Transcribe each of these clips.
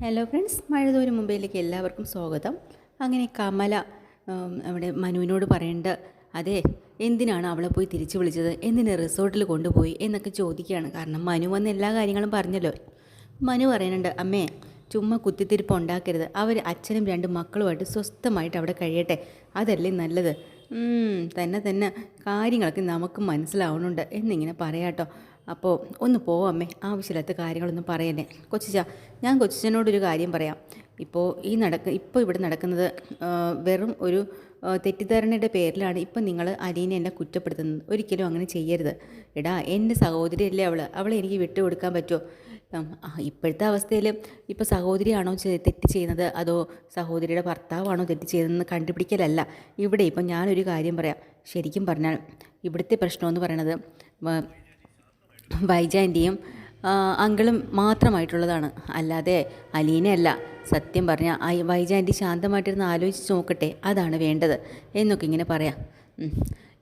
Hello friends മഴതോരും മുംബൈയിലേക്ക് എല്ലാവർക്കും സ്വാഗതം. അങ്ങനെ കമല അവിടെ മനുവിനോട് പറയേണ്ട അതെ എന്തിനാണ് അവളെ പോയി തിരിച്ചു വിളിച്ചത്? എന്തിന് റിസോർട്ടിൽ കൊണ്ടുപോയി? എന്നൊക്കെ ചോദിക്കുകയാണ്. കാരണം മനു വന്ന് എല്ലാ കാര്യങ്ങളും പറഞ്ഞല്ലോ. മനു പറയുന്നുണ്ട് അമ്മേ ചുമ്മാ കുത്തിത്തിരിപ്പ് ഉണ്ടാക്കരുത്. അവർ അച്ഛനും രണ്ട് മക്കളുമായിട്ട് സ്വസ്ഥമായിട്ട് അവിടെ കഴിയട്ടെ. അതല്ലേ നല്ലത്? തന്നെ തന്നെ. കാര്യങ്ങളൊക്കെ നമുക്ക് മനസ്സിലാവുന്നുണ്ട്. എന്നിങ്ങനെ പറയാട്ടോ. അപ്പോൾ ഒന്ന് പോവമ്മേ ആവശ്യമില്ലാത്ത കാര്യങ്ങളൊന്നും പറയല്ലേ. കൊച്ചിച്ച ഞാൻ കൊച്ചിച്ചനോടൊരു കാര്യം പറയാം. ഇപ്പോൾ ഈ നടക്ക ഇപ്പോൾ ഇവിടെ നടക്കുന്നത് വെറും ഒരു തെറ്റിദ്ധാരണയുടെ പേരിലാണ് ഇപ്പം നിങ്ങൾ അലീനെ എന്നെ കുറ്റപ്പെടുത്തുന്നത്. ഒരിക്കലും അങ്ങനെ ചെയ്യരുത്. എടാ എന്റെ സഹോദരിയല്ലേ അവൾ അവളെ എനിക്ക് വിട്ടുകൊടുക്കാൻ പറ്റുമോ? ഇപ്പോഴത്തെ അവസ്ഥയിൽ ഇപ്പോൾ സഹോദരിയാണോ തെറ്റ് ചെയ്യുന്നത്? അതോ സഹോദരിയുടെ ഭർത്താവാണോ തെറ്റ് ചെയ്തതെന്ന് കണ്ടുപിടിക്കലല്ല. ഇവിടെ ഇപ്പം ഞാനൊരു കാര്യം പറയാം. ശരിക്കും പറഞ്ഞാൽ ഇവിടുത്തെ പ്രശ്നമെന്ന് പറയണത് വൈജാന്റെയും അങ്കിളും മാത്രമായിട്ടുള്ളതാണ്. അല്ലാതെ അലീനയല്ല സത്യം പറഞ്ഞാൽ ആ വൈജാന്റി ശാന്തമായിട്ടിരുന്ന് ആലോചിച്ച് നോക്കട്ടെ അതാണ് വേണ്ടത് എന്നൊക്കെ ഇങ്ങനെ പറയാം.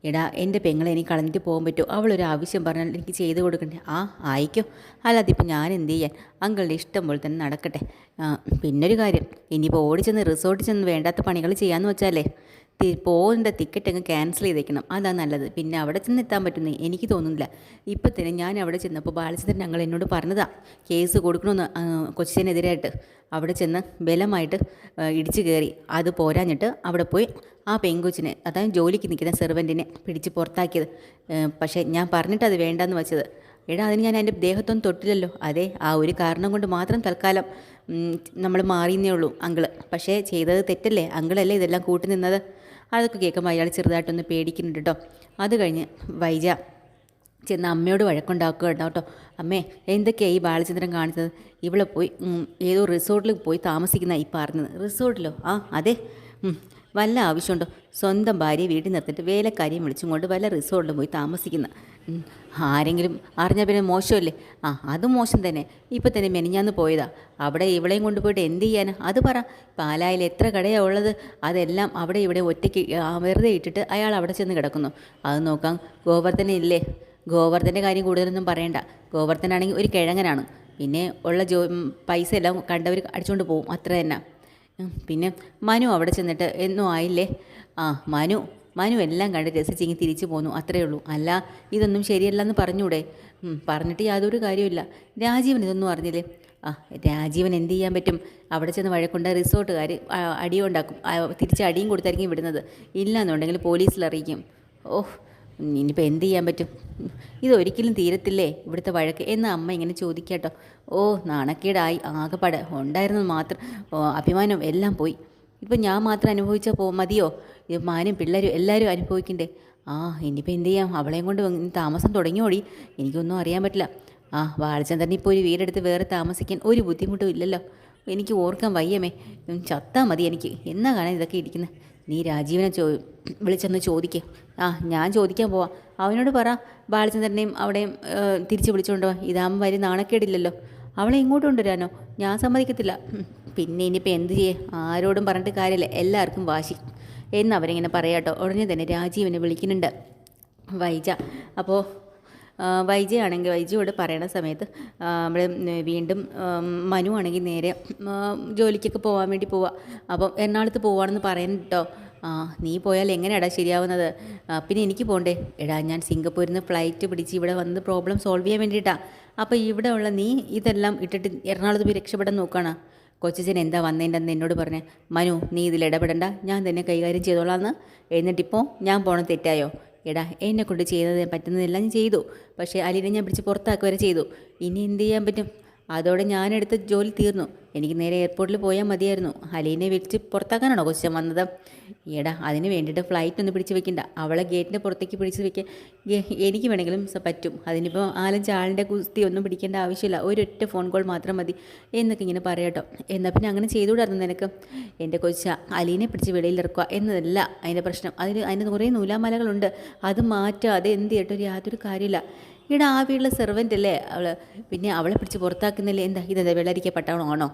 എടാ എന്റെ പെങ്ങളെ എനിക്ക് കളഞ്ഞിട്ട് പോകാൻ പറ്റുമോ? അവളൊരു ആവശ്യം പറഞ്ഞാൽ എനിക്ക് ചെയ്ത് കൊടുക്കണ്ടേ? ആ ആയിക്കോ. അല്ലാതെ ഇപ്പം ഞാൻ എന്ത് ചെയ്യാൻ? അങ്കളുടെ ഇഷ്ടം പോലെ തന്നെ നടക്കട്ടെ. പിന്നൊരു കാര്യം. ഇനിയിപ്പോൾ ഓടിച്ചെന്ന് റിസോർട്ടിൽ ചെന്ന് വേണ്ടാത്ത പണികൾ ചെയ്യാമെന്ന് വെച്ചാലേ പോകുന്ന ടിക്കറ്റ് അങ്ങ് ക്യാൻസൽ ചെയ്തേക്കണം. അതാണ് നല്ലത്. പിന്നെ അവിടെ ചെന്ന് എത്താൻ പറ്റുന്നേ എനിക്ക് തോന്നുന്നില്ല. ഇപ്പം തന്നെ ഞാൻ അവിടെ ചെന്നപ്പോൾ ബാലചന്ദ്രൻ ഞങ്ങൾ എന്നോട് പറഞ്ഞതാ കേസ് കൊടുക്കണമെന്ന് കൊച്ചിനെതിരായിട്ട്. അവിടെ ചെന്ന് ബലമായിട്ട് ഇടിച്ചു കയറി അത് പോരാഞ്ഞിട്ട് അവിടെ പോയി ആ പെങ്കൊച്ചിനെ അതായത് ജോലിക്ക് നിൽക്കുന്ന സെർവന്റിനെ പിടിച്ച് പുറത്താക്കിയത്. പക്ഷേ ഞാൻ പറഞ്ഞിട്ട് അത് വേണ്ടെന്ന് വെച്ചത്. എടാ അതിന് ഞാൻ എന്റെ ദേഹത്തൊന്നും തൊട്ടില്ലല്ലോ. അതെ ആ ഒരു കാരണം കൊണ്ട് മാത്രം തൽക്കാലം നമ്മൾ മാറിയെന്നേ ഉള്ളൂ അങ്കിൾ. പക്ഷേ ചെയ്തത് തെറ്റല്ലേ? അങ്കിളല്ലേ ഇതെല്ലാം കൂട്ടി നിന്നത്? അതൊക്കെ കേൾക്കുമ്പോൾ അയാൾ ചെറുതായിട്ടൊന്ന് പേടിക്കുന്നുണ്ട് കേട്ടോ അത് കഴിഞ്ഞ് വൈജ ചെന്ന് അമ്മയോട് വഴക്കുണ്ടാക്കുക കേട്ടോ അമ്മേ എന്തൊക്കെയാണ് ഈ ബാലചന്ദ്രൻ കാണിച്ചത്? ഇവിടെ പോയി ഏതോ റിസോർട്ടിൽ പോയി താമസിക്കുന്ന ഈ പറഞ്ഞത് റിസോർട്ടിലോ? ആ അതെ. വല്ല ആവശ്യമുണ്ടോ? സ്വന്തം ഭാര്യയെ വീട്ടിൽ നിർത്തിയിട്ട് വേലക്കാരിയും വിളിച്ചും കൊണ്ട് വല്ല റിസോർട്ടിലും പോയി താമസിക്കുന്ന. ആരെങ്കിലും അറിഞ്ഞാൽ പിന്നെ മോശമല്ലേ? ആ അത് മോശം തന്നെ. ഇപ്പം തന്നെ മെനിഞ്ഞാന്ന് പോയതാ. അവിടെ ഇവളെയും കൊണ്ടുപോയിട്ട് എന്ത് ചെയ്യാനാ? അത് പറ. പാലായിൽ എത്ര കടയാണ് ഉള്ളത്? അതെല്ലാം അവിടെ ഇവിടെ ഒറ്റയ്ക്ക് വെറുതെ ഇട്ടിട്ട് അയാൾ അവിടെ ചെന്ന് കിടക്കുന്നു. അത് നോക്കാം. ഗോവർദ്ധന ഇല്ലേ? ഗോവർദ്ധന്റെ കാര്യം കൂടുതലൊന്നും പറയണ്ട. ഗോവർദ്ധനാണെങ്കിൽ ഒരു കിഴങ്ങനാണ്. പിന്നെ ഉള്ള ജോ പൈസ എല്ലാം കണ്ടവർ അടിച്ചുകൊണ്ട് പോകും. അത്ര തന്നെ. പിന്നെ മനു അവിടെ ചെന്നിട്ട് എന്നും ആയില്ലേ? ആ മനു മനു എല്ലാം കണ്ട് രസിച്ചിങ്ങി തിരിച്ചു പോന്നു അത്രയേ ഉള്ളൂ. അല്ല ഇതൊന്നും ശരിയല്ലെന്ന് പറഞ്ഞൂടെ? പറഞ്ഞിട്ട് യാതൊരു കാര്യമില്ല രാജീവൻ ഇതൊന്നും അറിഞ്ഞില്ലേ? ആ രാജീവൻ എന്ത് ചെയ്യാൻ പറ്റും? അവിടെ ചെന്ന് വഴക്കൊണ്ട് റിസോർട്ടുകാർ അടിയുണ്ടാക്കും. തിരിച്ച് അടിയും കൊടുത്തായിരിക്കും വിടുന്നത് ഇല്ലാന്നുണ്ടെങ്കിൽ പോലീസിൽ അറിയിക്കും. ഓഹ് ഇനിയിപ്പോൾ എന്ത് ചെയ്യാൻ പറ്റും? ഇതൊരിക്കലും തീരത്തില്ലേ ഇവിടുത്തെ വഴക്ക്? എന്ന് അമ്മ ഇങ്ങനെ ചോദിക്കാട്ടോ. ഓ നാണക്കേടായി ആകെപ്പാട്. ഉണ്ടായിരുന്നത് മാത്രം അഭിമാനം എല്ലാം പോയി. ഇപ്പം ഞാൻ മാത്രം അനുഭവിച്ചാൽ പോ മതിയോ? മാനും പിള്ളേരും എല്ലാവരും അനുഭവിക്കണ്ടേ? ആ ഇനിയിപ്പോൾ എന്ത് ചെയ്യാം? അവളെയും കൊണ്ട് താമസം തുടങ്ങിയോടി. എനിക്കൊന്നും അറിയാൻ പറ്റില്ല. ആ വാഴച്ചന്ദ്രൻ ഇപ്പോൾ ഒരു വീടെടുത്ത് വേറെ താമസിക്കാൻ ഒരു ബുദ്ധിമുട്ടും ഇല്ലല്ലോ. എനിക്ക് ഓർക്കാൻ വയ്യമേ. ചത്താൽ ചത്താ മതി എനിക്ക്. എന്നാ കാണാൻ ഇതൊക്കെ ഇരിക്കുന്നത് നീ രാജീവനെ ചോ വിളിച്ചെന്ന് ചോദിക്കുക ആ ഞാൻ ചോദിക്കാൻ പോവാം. അവനോട് പറ. ബാലചന്ദ്രനെയും അവിടെയും തിരിച്ച് വിളിച്ചുകൊണ്ട് ഇതാകുമ്പോൾ വരി നാണക്കേടില്ലല്ലോ. അവളെ ഇങ്ങോട്ട് കൊണ്ടുവരാനോ? ഞാൻ സമ്മതിക്കത്തില്ല. പിന്നെ ഇനിയിപ്പോൾ എന്ത് ചെയ്യേ? ആരോടും പറഞ്ഞിട്ട് കാര്യമില്ല. എല്ലാവർക്കും വാശി. എന്ന് അവരിങ്ങനെ പറയാട്ടോ. ഉടനെ തന്നെ രാജീവനെ വിളിക്കുന്നുണ്ട് വൈജ. അപ്പോൾ ആ, വൈജയാണെങ്കിൽ വൈജിയോട് പറയണ സമയത്ത് നമ്മൾ വീണ്ടും മനു ആണെങ്കിൽ നേരെ ജോലിക്കൊക്കെ പോകാൻ വേണ്ടി പോവാ. അപ്പം എറണാകുളത്ത് പോവാണെന്ന് പറയുന്നു കേട്ടോ ആ നീ പോയാൽ എങ്ങനെയാടാ ശരിയാവുന്നത്? പിന്നെ എനിക്ക് പോകണ്ടേ എടാ ഞാൻ സിംഗപ്പൂരിൽ നിന്ന് ഫ്ലൈറ്റ് പിടിച്ച് ഇവിടെ വന്ന് പ്രോബ്ലം സോൾവ് ചെയ്യാൻ വേണ്ടിയിട്ടാണ് അപ്പോൾ ഇവിടെ ഉള്ള നീ ഇതെല്ലാം ഇട്ടിട്ട് എറണാകുളത്ത് പോയി രക്ഷപ്പെടാൻ നോക്കുകയാണ് കൊച്ചച്ചൻ എന്താ വന്നതിന്റെന്ന് എന്നോട് പറഞ്ഞേ മനു നീ ഇതിൽ ഇടപെടണ്ട. ഞാൻ തന്നെ കൈകാര്യം ചെയ്തോളാന്ന്. എന്നിട്ടിപ്പോൾ ഞാൻ പോണത് തെറ്റായോ? എടാ എന്നെ കൊണ്ട് ചെയ്തത് പറ്റുന്നതെല്ലാം ഞാൻ ചെയ്തു. പക്ഷേ അലീനെ ഞാൻ പിടിച്ച് പുറത്താക്കുക വരെ ചെയ്തു. ഇനി എന്ത് ചെയ്യാൻ പറ്റും? അതോടെ ഞാനെടുത്ത ജോലി തീർന്നു. എനിക്ക് നേരെ എയർപോർട്ടിൽ പോയാൽ മതിയായിരുന്നു. അലീനെ വിളിച്ച് പുറത്താക്കാനാണോ കൊച്ചൻ വന്നത്? എടാ അതിന് വേണ്ടിയിട്ട് ഫ്ലൈറ്റ് ഒന്ന് പിടിച്ച് വെക്കണ്ട. അവളെ ഗേറ്റിന്റെ പുറത്തേക്ക് പിടിച്ച് വെക്കാൻ എനിക്ക് വേണമെങ്കിലും പറ്റും. അതിനിപ്പോൾ ആലഞ്ച് ആളിന്റെ കുസ്തി ഒന്നും പിടിക്കേണ്ട ആവശ്യമില്ല. ഒരൊറ്റ ഫോൺ കോൾ മാത്രം മതി എന്നൊക്കെ ഇങ്ങനെ പറയട്ടോ എന്നാൽ പിന്നെ അങ്ങനെ ചെയ്തുകൂടായിരുന്നു നിനക്ക്? എന്റെ കൊച്ച അലീനെ പിടിച്ച് വെളിയിലിറക്കുക എന്നതല്ല അതിന്റെ പ്രശ്നം. അതിന് അതിന് കുറേ നൂലാമലകളുണ്ട്. അത് മാറ്റുക അത് എന്ത് ചെയ്യട്ടോ? യാതൊരു കാര്യമില്ല. ഇവിടെ ആ വീട്ടിലെ സെർവന്റ് അല്ലേ? അവൾ പിന്നെ അവളെ പിടിച്ച് പുറത്താക്കുന്നില്ലേ? എന്താ ഇതെന്താ വെള്ളരിക്ക പട്ടാണോ ആണോ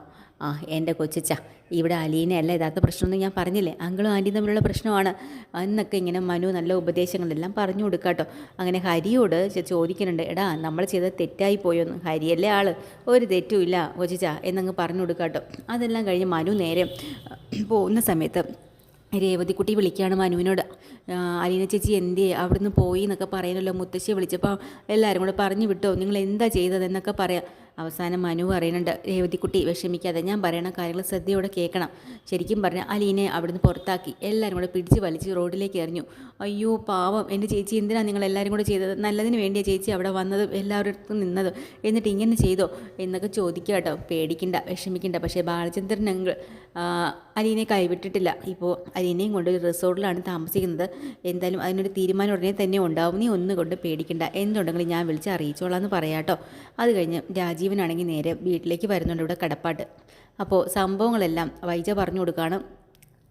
ആ എന്റെ കൊച്ചച്ച ഇവിടെ അലീനയല്ല യഥാർത്ഥ പ്രശ്നമൊന്നും ഞാൻ പറഞ്ഞില്ലേ? അങ്കിളും ആന്റിയും തമ്മിലുള്ള പ്രശ്നമാണ്. എന്നൊക്കെ ഇങ്ങനെ മനു നല്ല ഉപദേശങ്ങളെല്ലാം പറഞ്ഞു കൊടുക്കാട്ടോ. അങ്ങനെ ഹരിയോട് ചോദിക്കുന്നുണ്ട് എടാ നമ്മൾ ചെയ്ത തെറ്റായി പോയോന്ന്. ഹരിയല്ലേ ആൾ ഒരു തെറ്റുമില്ല കൊച്ചിച്ച എന്നങ്ങ് പറഞ്ഞു കൊടുക്കാട്ടോ. അതെല്ലാം കഴിഞ്ഞ് മനു നേരെ പോകുന്ന സമയത്ത് രേവതിക്കുട്ടി വിളിക്കുകയാണ് മനുവിനോട്. അലീന ചേച്ചി എന്തേ അവിടുന്ന് പോയി എന്നൊക്കെ പറയുന്നല്ലോ മുത്തശ്ശിയെ വിളിച്ചപ്പോൾ എല്ലാവരും കൂടെ പറഞ്ഞു വിട്ടോ? നിങ്ങൾ എന്താ ചെയ്തതെന്നൊക്കെ പറയാം. അവസാനം മനു പറയുന്നുണ്ട് രേവതിക്കുട്ടി വിഷമിക്കാതെ ഞാൻ പറയണ കാര്യങ്ങൾ ശ്രദ്ധയോടെ കേൾക്കണം. ശരിക്കും പറഞ്ഞാൽ അലീനെ അവിടുന്ന് പുറത്താക്കി. എല്ലാവരും കൂടെ പിടിച്ച് വലിച്ച് റോഡിലേക്ക് എറിഞ്ഞു. അയ്യോ പാവം എന്റെ ചേച്ചി എന്തിനാണ് നിങ്ങൾ എല്ലാവരും കൂടെ ചെയ്തത്? നല്ലതിന് വേണ്ടിയ ചേച്ചി അവിടെ വന്നതും എല്ലാവരുടെ നിന്നതും. എന്നിട്ട് ഇങ്ങനെ ചെയ്തോ? എന്നൊക്കെ ചോദിക്കുക കേട്ടോ. പേടിക്കണ്ട വിഷമിക്കണ്ട. പക്ഷേ ബാലചന്ദ്രൻ ഞങ്ങൾ അലീനെ കൈവിട്ടിട്ടില്ല. ഇപ്പോൾ അലീനയും കൊണ്ട് ഒരു റിസോർട്ടിലാണ് താമസിക്കുന്നത്. എന്തായാലും അതിനൊരു തീരുമാനം ഉടനെ തന്നെ ഉണ്ടാവും. നീ ഒന്നുകൊണ്ട് പേടിക്കണ്ട. എന്തുണ്ടെങ്കിലും ഞാൻ വിളിച്ച് അറിയിച്ചോളാം എന്ന് പറയാട്ടോ അത് കഴിഞ്ഞ് രാജീവനാണെങ്കിൽ നേരെ വീട്ടിലേക്ക് വരുന്നുണ്ട് ഇവിടെ കടപ്പാട്ട്. അപ്പോൾ സംഭവങ്ങളെല്ലാം വൈജ പറഞ്ഞു കൊടുക്കുകയാണ്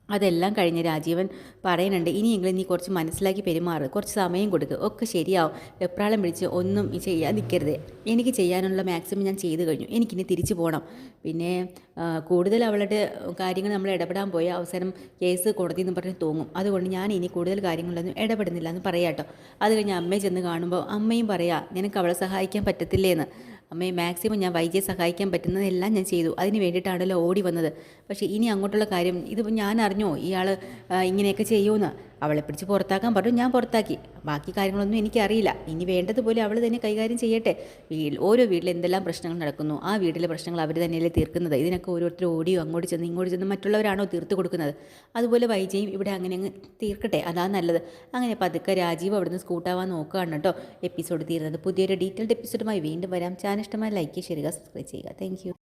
അതെല്ലാം കഴിഞ്ഞ് രാജീവൻ പറയുന്നുണ്ട് ഇനിയെങ്കിലും നീ കുറച്ച് മനസ്സിലാക്കി പെരുമാറ് കുറച്ച് സമയം കൊടുക്കുക ഒക്കെ ശരിയാവും. എപ്രാളം പിടിച്ച് ഒന്നും ചെയ്യാൻ നിൽക്കരുത് എനിക്ക് ചെയ്യാനുള്ള മാക്സിമം ഞാൻ ചെയ്തു കഴിഞ്ഞു. എനിക്കിനി തിരിച്ചു പോകണം പിന്നെ കൂടുതൽ അവളുടെ കാര്യങ്ങൾ നമ്മൾ ഇടപെടാൻ പോയ അവസരം കേസ് കോടതി എന്ന് പറഞ്ഞ് തോന്നും. അതുകൊണ്ട് ഞാൻ ഇനി കൂടുതൽ കാര്യങ്ങളൊന്നും ഇടപെടുന്നില്ല എന്ന് പറയാട്ടോ അത് കഴിഞ്ഞ് അമ്മയെ ചെന്ന് കാണുമ്പോൾ അമ്മയും പറയാ നിനക്ക് അവളെ സഹായിക്കാൻ പറ്റത്തില്ലേന്ന്. അമ്മയെ മാക്സിമം ഞാൻ വൈദ്യയെ സഹായിക്കാൻ പറ്റുന്നതെല്ലാം ഞാൻ ചെയ്തു. അതിന് വേണ്ടിയിട്ടാണല്ലോ ഓടി വന്നത്. പക്ഷേ ഇനി അങ്ങോട്ടുള്ള കാര്യം ഇതിപ്പോൾ ഞാൻ അറിഞ്ഞോ ഇയാൾ ഇങ്ങനെയൊക്കെ ചെയ്യുമെന്ന്. അവളെ പിടിച്ച് പുറത്താക്കാൻ പറഞ്ഞു. ഞാൻ പുറത്താക്കി. ബാക്കി കാര്യങ്ങളൊന്നും എനിക്കറിയില്ല. ഇനി വേണ്ടതുപോലെ അവൾ തന്നെ കൈകാര്യം ചെയ്യട്ടെ. വീട്ടിൽ ഓരോ വീട്ടിൽ എന്തെല്ലാം പ്രശ്നങ്ങൾ നടക്കുന്നു. ആ വീട്ടിലെ പ്രശ്നങ്ങൾ അവർ തന്നെയല്ലേ തീർക്കുന്നത്. ഇതിനൊക്കെ ഓരോരുത്തർ ഓടിയോ അങ്ങോട്ട് ചെന്ന് ഇങ്ങോട്ട് ചെന്ന് മറ്റുള്ളവരാണോ തീർത്ത് കൊടുക്കുന്നത്? അതുപോലെ വൈജയും ഇവിടെ അങ്ങനെ അങ്ങ് തീർക്കട്ടെ. അതാണ് നല്ലത്. അങ്ങനെ പതുക്കെ രാജീവ് അവിടുന്ന് സ്കൂട്ടാവാൻ നോക്കുകയാണ് കേട്ടോ. എപ്പിസോഡ് തീരുന്നത്. പുതിയൊരു ഡീറ്റെയിൽഡ് എപ്പിസോഡുമായി വീണ്ടും വരാം. ചാനൽ ഇഷ്ടമായി ലൈക്ക് ചെയ്യുക സബ്സ്ക്രൈബ് ചെയ്യുക. താങ്ക്